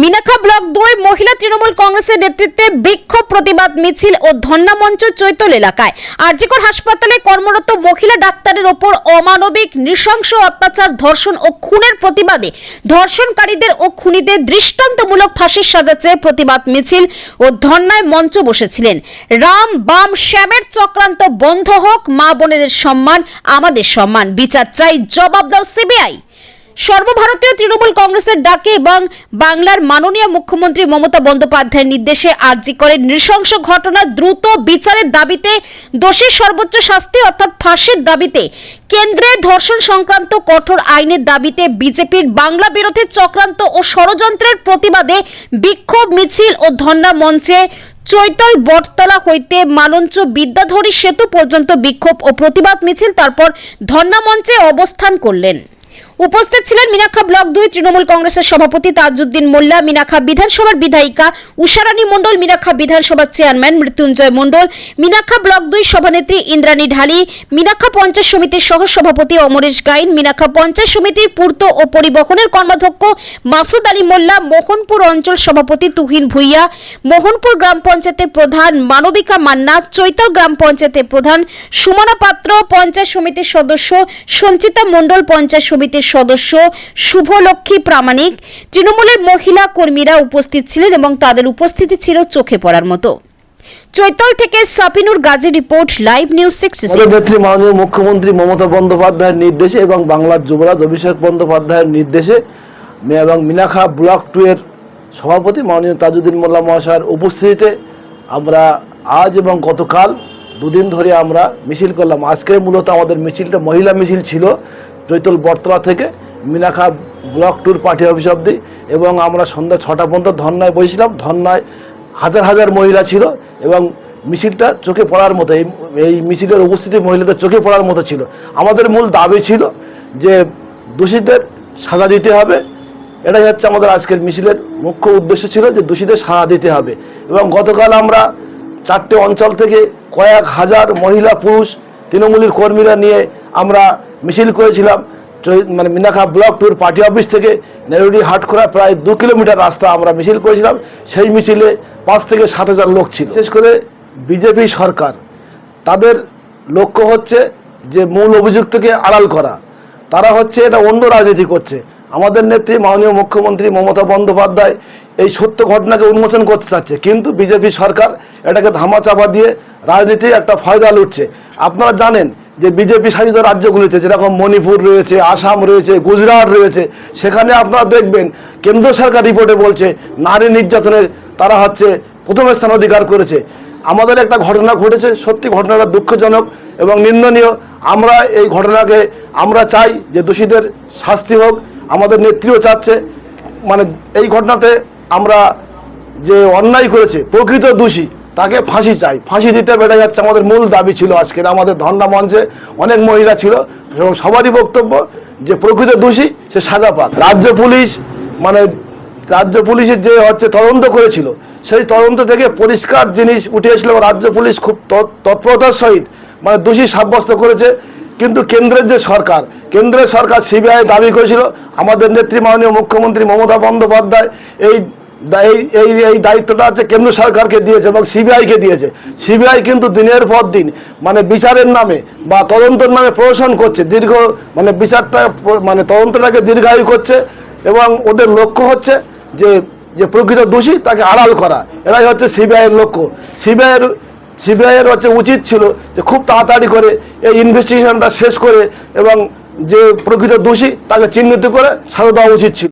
Minakhan block দুই মহিলা তৃণমূল কংগ্রেসের নেতৃত্বে বিক্ষোভ প্রতিবাদ, মিছিল ও ধর্ণা মঞ্চ চৈতল এলাকায়। আরজিকর হাসপাতালে কর্মরত মহিলা ডাক্তারের ওপর অমানবিক, নৃশংস অত্যাচার, ধর্ষণ ও খুনের প্রতিবাদে ধর্ষণকারীদের ও খুনিদের দৃষ্টান্তমূলক ফাঁসির সাজা চেয়ে প্রতিবাদ, মিছিল ও ধর্ণায় মঞ্চ বসেছিলেন। রাম বাম শ্যামের চক্রান্ত বন্ধ হোক, মা বোনেদের সম্মান, আমাদের সম্মান। বিচার চাই, জবাব দাও সিবিআই। সর্বভারতীয় তৃণমূল কংগ্রেসের ডাকে এবং বাংলার মাননীয় মুখ্যমন্ত্রী মমতা বন্দ্যোপাধ্যায়ের নির্দেশে আর্জি করে নৃশংস ঘটনা দ্রুত বিচারের দাবিতে দোষীর সর্বোচ্চ শাস্তি অর্থাৎ ফাঁসির দাবিতে কেন্দ্রে ধর্ষণ সংক্রান্ত কঠোর আইনের দাবিতে বিজেপির বাংলা বিরোধী চক্রান্ত ও ষড়যন্ত্রের প্রতিবাদে বিক্ষোভ, মিছিল ও ধর্ণা মঞ্চে চৈতল বটতলা হইতে মালঞ্চ বিদ্যাধরী সেতু পর্যন্ত বিক্ষোভ ও প্রতিবাদ মিছিল, তারপর ধর্ণা মঞ্চে অবস্থান করলেন। উপস্থিত ছিলেন মিনাখা ব্লক দুই তৃণমূল কংগ্রেসের সভাপতি তাজউদ্দিন মোল্লা মিনাখা বিধানসভার বিধায়িকা উষারানী মণ্ডল মিনাখা বিধানসভার চেয়ারম্যান মৃত্যুঞ্জয় মণ্ডল মিনাখা ব্লক দুই সভানেত্রী ইন্দ্রাণী ঢালি মিনাখা পঞ্চায়েত সমিতির সহ সভাপতি অমরেশ গাইন মিনাখা পঞ্চায়েত সমিতির পূর্ত ও পরিবহনের কর্মাধ্যক্ষ মাসুদ আলী মোল্লা, মোহনপুর অঞ্চল সভাপতি তুহিন ভুইয়া, মোহনপুর গ্রাম পঞ্চায়েতের প্রধান মানবিকা মান্না, চৈতল গ্রাম পঞ্চায়েতের প্রধান সুমনা পাত্র, পঞ্চায়েত সমিতির সদস্য সঞ্চিতা মণ্ডল, পঞ্চায়েত সমিতির সদস্য শুভলক্ষ্মী প্রামাণিক। তৃণমূলের মহিলা কর্মীরা উপস্থিত ছিলেন এবং তাদের উপস্থিতি ছিল চোখে পড়ার মতো। চৈতল থেকে Sapinur Gazi report live news six নেত্রী মাননীয় মুখ্যমন্ত্রী মমতা বন্দ্যোপাধ্যায়ের নির্দেশে এবং বাংলার যুবরাজ অভিষেক বন্দ্যোপাধ্যায়ের নির্দেশে এবং মিনাখা ব্লক টু এর সভাপতি মাননীয় তাজুদ্দিন মোল্লা মহাশয়ের উপস্থিতিতে আমরা আজ এবং গতকাল দুদিন ধরে আমরা মিছিল করলাম। আজকে মূলত আমাদের মিছিলটা মহিলা মিছিল ছিল। চৈতল বটতলা থেকে মিনাখা ব্লক টুর পার্টি অফিস অব্দি এবং আমরা সন্ধ্যা ছটা পর্যন্ত ধর্নায় বসেছিলাম। ধর্নায় হাজার হাজার মহিলা ছিল, এবং মিছিলটা চোখে পড়ার মতো, এই এই মিছিলের উপস্থিতি মহিলাদের চোখে পড়ার মতো ছিল। আমাদের মূল দাবি ছিল যে দোষীদের সাজা দিতে হবে। এটাই হচ্ছে আমাদের আজকের মিছিলের মুখ্য উদ্দেশ্য ছিল যে দোষীদের সাজা দিতে হবে। এবং গতকাল আমরা চারটে অঞ্চল থেকে কয়েক হাজার মহিলা, পুরুষ, তৃণমূলের কর্মীরা নিয়ে আমরা মিছিল করেছিলাম মানে মিনাখা ব্লক টুর পার্টি অফিস থেকে, নেরুডি হাটখোলা প্রায় দু কিলোমিটার রাস্তা আমরা মিছিল করেছিলাম, সেই মিছিলে পাঁচ থেকে সাত হাজার লোক ছিল। বিশেষ করে বিজেপি সরকার, তাদের লক্ষ্য হচ্ছে যে মূল অভিযুক্তকে আড়াল করা। তারা হচ্ছে এটা অন্য রাজনীতি করছে। আমাদের নেত্রী, মাননীয় মুখ্যমন্ত্রী মমতা বন্দ্যোপাধ্যায় এই সত্য ঘটনাকে উন্মোচন করতে চাচ্ছে। কিন্তু বিজেপি সরকার এটাকে ধামাচাপা দিয়ে রাজনীতি একটা ফয়দা লুটছে। আপনারা জানেন যে বিজেপি শাসিত রাজ্যগুলিতে, যেরকম মণিপুর রয়েছে, আসাম রয়েছে, গুজরাট রয়েছে, সেখানে আপনারা দেখবেন কেন্দ্র সরকার রিপোর্টে বলছে, নারী নির্যাতনের তারা হচ্ছে প্রথম স্থান অধিকার করেছে। আমাদের একটা ঘটনা ঘটেছে, সত্যি ঘটনাটা দুঃখজনক এবং নিন্দনীয়। আমরা এই ঘটনাকে, আমরা চাই যে দোষীদের শাস্তি হোক, আমাদের নেত্রীও চাচ্ছে। মানে এই ঘটনাতে আমরা যে অন্যায় করেছে, প্রকৃত দোষী তাকে ফাঁসি চাই। ফাঁসি দিতে বেড়ে যাচ্ছে আমাদের মূল দাবি ছিল আজকের। আমাদের ধর্ণা মঞ্চে অনেক মহিলা ছিল এবং সবারই বক্তব্য যে প্রকৃত দোষী, সে সাজা পাক। রাজ্য পুলিশ মানে রাজ্য পুলিশের যে হচ্ছে তদন্ত করেছিল, সেই তদন্ত থেকে পরিষ্কার জিনিস উঠে এসেছিল রাজ্য পুলিশ খুব তৎ- তৎপরতার সহিত মানে দোষী সাব্যস্ত করেছে। কিন্তু কেন্দ্রের যে সরকার, কেন্দ্রের সরকার সিবিআই দাবি করেছিল, আমাদের নেত্রী মাননীয় মুখ্যমন্ত্রী মমতা বন্দ্যোপাধ্যায় এই এই এই দায়িত্বটা হচ্ছে কেন্দ্র সরকারকে দিয়েছে এবং সিবিআইকে দিয়েছে। সিবিআই কিন্তু দিনের পর দিন মানে বিচারের নামে বা তদন্তের নামে প্রহসন করছে। দীর্ঘ মানে বিচারটা মানে তদন্তটাকে দীর্ঘায়ু করছে এবং ওদের লক্ষ্য হচ্ছে যে যে প্রকৃত দোষী তাকে আড়াল করা। এরাই হচ্ছে সিবিআইয়ের লক্ষ্য। সিবিআইয়ের সিবিআইয়ের হচ্ছে উচিত ছিল যে খুব তাড়াতাড়ি করে এই ইনভেস্টিগেশনটা শেষ করে এবং যে প্রকৃত দোষী তাকে চিহ্নিত করে সাজা দেওয়া উচিত ছিল।